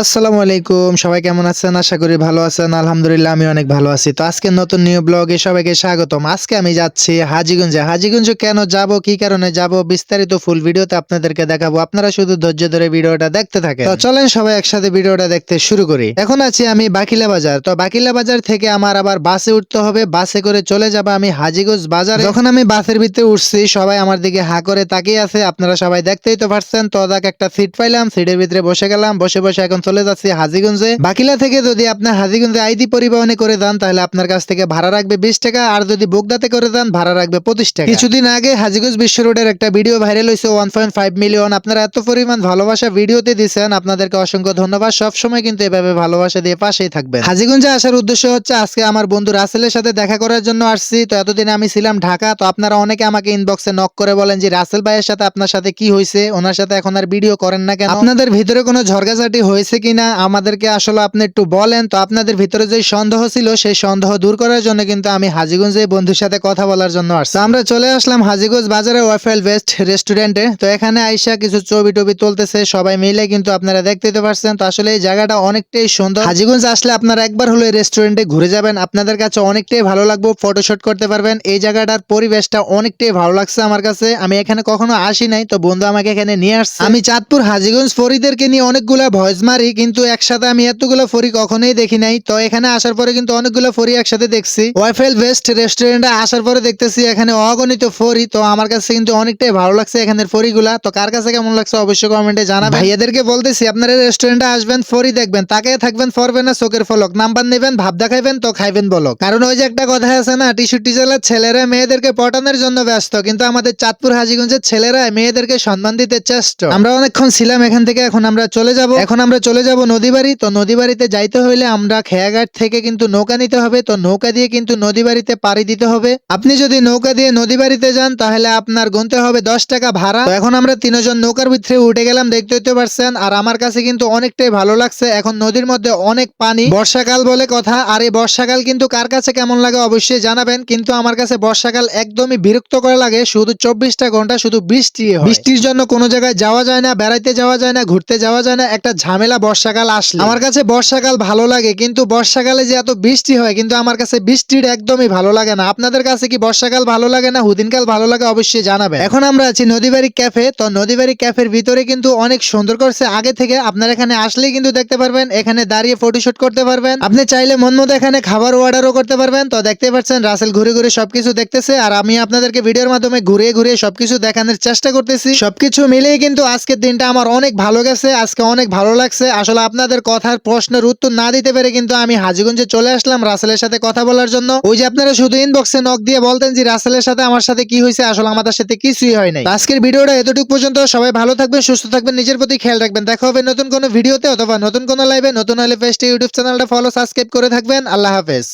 আসসালামু আলাইকুম, সবাই কেমন আছেন? আশা করি ভালো আছেন। আলহামদুলিল্লাহ, আমি অনেক ভালো আছি। তো আজকে নতুন নিউ ব্লগে সবাইকে স্বাগতম। আজকে আমি যাচ্ছি হাজিগঞ্জে। হাজিগঞ্জে কেন যাব, কি কারণে যাব, বিস্তারিত ফুল ভিডিওতে আপনাদেরকে দেখাবো। আপনারা শুধু ধৈর্য ধরে ভিডিওটা দেখতে থাকেন। তো চলেন সবাই একসাথে ভিডিওটা দেখতে শুরু করি। এখন আছি আমি বাকিলা বাজার। তো বাকিলা বাজার থেকে আমার আবার বাসে উঠতে হবে। বাসে করে চলে যাব আমি হাজিগঞ্জ বাজার। যখন আমি বাসের ভিতরে উঠছি, সবাই আমার দিকে হা করে তাকিয়ে আছে। আপনারা সবাই দেখতেই তো পারছেন। তো একটা সিট পাইলাম। সিটের ভিতরে বসে গেলাম। বসে বসে এখন চলে যাচ্ছি হাজিগঞ্জে। বাকিলা থেকে যদি আপনার হাজিগঞ্জে আইডি পরিবহনে করে দেন তাহলে আপনার কাছ থেকে ভাড়া রাখবে বিশ টাকা, আর যদি বোগদাতে করে দেন ভাড়া রাখবে পঁচিশ টাকা। কিছুদিন আগে হাজিগঞ্জ বিশ্ব রোডের একটা ভিডিও ভাইরাল হয়েছে ওয়ান পয়েন্ট ফাইভ মিলিয়ন আপনারা এত পরিমাণ ভালোবাসা ভিডিওতে দিচ্ছেন আপনাদেরকে অসংখ্য ধন্যবাদ। সবসময় কিন্তু এভাবে ভালোবাসা দিয়ে পাশেই থাকবেন। হাজিগঞ্জে আসার উদ্দেশ্য হচ্ছে, আজকে আমার বন্ধু রাসেলের সাথে দেখা করার জন্য আসছি। তো এতদিন আমি ছিলাম ঢাকা, তো আপনারা অনেকে আমাকে ইনবক্সে নক করে বলেন যে, রাসেল ভাইয়ের সাথে আপনার সাথে কি হয়েছে? ওনার সাথে এখন আর ভিডিও করেন না কেন? আপনাদের ভিতরে কোনো ঝরগাঝাটি হয়েছে কিনা, আমাদেরকে আসলে আপনি একটু বলেন। তো আপনাদের ভিতরে যে সন্দেহ ছিল, সেই সন্দেহ দূর করার জন্য কিন্তু আমি হাজিগঞ্জে বন্ধুর সাথে কথা বলার জন্য আসছি। আমরা চলে আসলাম হাজিগঞ্জ বাজারে ওয়াইফাইল বেস্ট রেস্টুরেন্টে। তো এখানে আইসা কিছু ছবি টবি তুলতেছে, সবাই মিলে কিন্তু আপনারা দেখতে পারছেন। তো আসলে এই জায়গাটা অনেকটাই সুন্দর। হাজিগঞ্জ আসলে আপনারা একবার হলো এই রেস্টুরেন্টে ঘুরে যাবেন। আপনাদের কাছে অনেকটাই ভালো লাগবে, ফটোশুট করতে পারবেন। এই জায়গাটার পরিবেশটা অনেকটাই ভালো লাগছে আমার কাছে। আমি এখানে কখনো আসি নাই, তো বন্ধু আমাকে এখানে নিয়ে আসছে। আমি চাঁদপুর, হাজিগঞ্জ ফরিদেরকে নিয়ে অনেকগুলা ভয়েস মারি। কিন্তু একসাথে আমি এতগুলো ফরি কখনোই দেখি নাই। তো এখানে আসার পরে কিন্তু অনেকগুলো ফরি একসাথে দেখছি। ওয়াইফাইল বেস্ট রেস্টুরেন্টে আসার পরে দেখতেছি এখানে অগণিত ফরি। তো আমার কাছে কিন্তু অনেকটাই ভালো লাগছে এখানের ফরিগুলা। তো কার কাছে কেমন লাগছে অবশ্যই কমেন্টে জানাবেন। ভাইয়াদেরকে বলতেছি, আপনারা রেস্টুরেন্টে আসবেন, ফরি দেখবেন তাকে থাকবেন, ফরবেন না চোখের ফলক। নাম্বার নেবেন, ভাব দেখাইবেন, তো খাইবেন বলক। কারণ ওই যে একটা কথা আছে না, টিস্যু টিচারের ছেলেরা মেয়েদেরকে পটানোর জন্য ব্যস্ত, কিন্তু আমাদের চাঁদপুর হাজিগঞ্জের ছেলেরা মেয়েদেরকে সম্মান দিতে চেষ্ট। আমরা অনেকক্ষণ ছিলাম এখান থেকে, এখন আমরা চলে যাব। এখন আমরা চলে যাব নদীবাড়ি, তো নদীবাড়িতে যাইতে হইলে আমরা খেয়াঘাট থেকে কিন্তু নৌকা নিতে হবে, তো নৌকা দিয়ে কিন্তু নদীবাড়িতে পাড়ি দিতে হবে। আপনি যদি নৌকা দিয়ে নদীবাড়িতে যান, তাহলে আপনার গুনতে হবে দশ টাকা ভাড়া। এখন আমরা তিনজন নৌকার ভিতরে উঠে গেলাম, দেখতে হতে পারছেন, আর আমার কাছে কিন্তু অনেকটাই ভালো লাগছে। এখন নদীর মধ্যে অনেক পানি। বর্ষাকাল বলে কথা, আর এই বর্ষাকাল কিন্তু কার কাছে কেমন লাগে অবশ্যই জানাবেন, কিন্তু আমার কাছে বর্ষাকাল একদমই বিরক্ত করা লাগে, শুধু চব্বিশটা ঘণ্টা শুধু বৃষ্টি বৃষ্টির জন্য কোনো জায়গায় যাওয়া যায় না, বেড়াইতে যাওয়া যায় না, ঘুরতে যাওয়া যায় না, একটা ঝামেলা বর্ষাকাল আসলে। আমার কাছে বর্ষাকাল ভালো লাগে, কিন্তু বর্ষাকালে যে এত বৃষ্টি হয়, কিন্তু আমার কাছে বৃষ্টির একদমই ভালো লাগে না। আপনাদের কাছে কি বর্ষাকাল ভালো লাগে না? হুদিনকাল ভালো লাগে অবশ্যই জানাবেন। এখন আমরা আছি নদীবাড়ি ক্যাফে। তো নদীবাড়ি ক্যাফের ভিতরে কিন্তু অনেক সুন্দর করছে। আগে থেকে আপনারা এখানে আসলেই কিন্তু দেখতে পারবেন, এখানে দাঁড়িয়ে ফটোশুট করতে পারবেন। আপনি চাইলে মন মতো এখানে খাবার অর্ডারও করতে পারবেন। তো দেখতে পাচ্ছেন, রাসেল ঘুরে ঘুরে সবকিছু দেখতেছে। আর আমি আপনাদেরকে ভিডিওর মাধ্যমে ঘুরে ঘুরে সবকিছু দেখানোর চেষ্টা করতেছি। সবকিছু মিলেই কিন্তু আজকের দিনটা আমার অনেক ভালো গেছে, আজকে অনেক ভালো লাগছে। আসলে আপনাদের কথার প্রশ্নের উত্তর না দিতে পেরে কিন্তু আমি হাজিগঞ্জে চলে আসলাম রাসেলের সাথে কথা বলার জন্য। ওই যে আপনারা শুধু ইনবক্সে নক দিয়ে বলতেন যে, রাসেলের সাথে আমার সাথে কি হয়েছে? আসলে আমাদের সাথে কিছুই হয় নাই। আজকের ভিডিওটা এতটুকু পর্যন্ত সবাই ভালো থাকবেন, সুস্থ থাকবেন, নিজের প্রতি খেয়াল রাখবেন। দেখা হবে নতুন কোনো ভিডিওতে অথবা নতুন কোনো লাইভে নতুন হলে পেজটি ইউটিউব চ্যানেলটা ফলো সাবস্ক্রাইব করে থাকবেন। আল্লাহ হাফেজ।